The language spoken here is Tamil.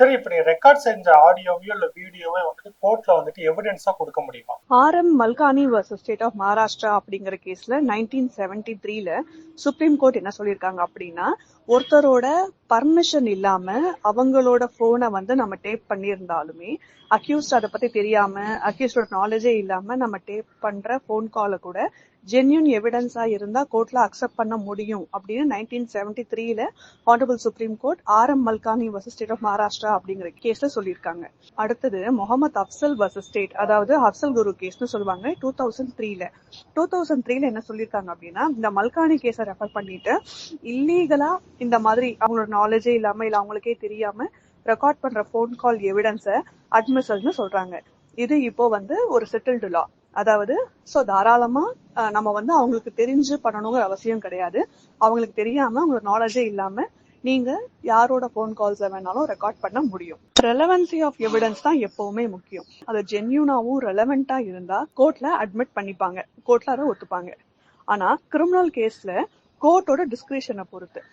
சரி இப்படி ரெக்கார்ட் செஞ்ச ஆடியோவையோ இல்ல வீடியோவோ வந்துட்டு கோர்ட்ல வந்துட்டு எவிடன்ஸா கொடுக்க முடியுமா? R M Malkani versus state of Maharashtra அப்படிங்கிற கேஸ்ல நைன்டீன் செவன்டி த்ரீல சுப்ரீம் கோர்ட் என்ன சொல்லியிருக்காங்க அப்படின்னா ஒருத்தரோட பர்மிஷன் இல்லாம அவங்களோட போனை வந்து நம்ம டேப் பண்ணியிருந்தாலுமே அக்யூஸ்ட் அதை பத்தி தெரியாம அக்யூஸ்டோட நாலேஜே இல்லாம நம்ம டேப் பண்ற போன் காலை கூட ஜென்யூன் எவிடன்ஸா இருந்தா கோர்ட்ல அக்செப்ட் பண்ண முடியும் அப்படின்னு நைன்டீன் செவன்டி த்ரீல honourable supreme court R M Malkani versus state of Maharashtra அப்படிங்கிற கேஸ்ல சொல்லியிருக்காங்க. அடுத்தது முகமது அப்சல் வர்சஸ் ஸ்டேட் அதாவது அப்சல் குரு கேஸ்னு சொல்லுவாங்க டூ தௌசண்ட் த்ரீல டூ தௌசண்ட் த்ரீல என்ன சொல்லியிருக்காங்க அப்படின்னா இந்த மல்கானி கேஸை ரெஃபர் பண்ணிட்டு இல்லீகலா இந்த மாதிரி அவங்களோட நாலேஜே இல்லாம இல்ல அவங்களுக்கே தெரியாம ரெக்கார்ட் பண்ற போன் கால் எவிடன்ஸை அட்மிசல்னு சொல்றாங்க. இது இப்போ வந்து ஒரு செட்டில்டு லா அதாவது சோ தாராளமா நம்ம வந்து அவங்களுக்கு தெரிஞ்சு பண்ணணுங்கிற அவசியம் கிடையாது. அவங்களுக்கு தெரியாம அவங்களுக்கு நாலேஜே இல்லாம நீங்க யாரோட போன் கால்ஸ் வேணாலும் ரெக்கார்ட் பண்ண முடியும். ரெலவன்சி ஆஃப் எவிடன்ஸ் தான் எப்பவுமே முக்கியம். அது ஜென்யூனாவும் ரெலவெண்டா இருந்தா கோர்ட்ல அட்மிட் பண்ணிப்பாங்க. கோர்ட்ல அதை ஒத்துப்பாங்க. ஆனா கிரிமினல் கேஸ்ல கோர்ட்டோட டிஸ்கிரிஷனை பொறுத்து.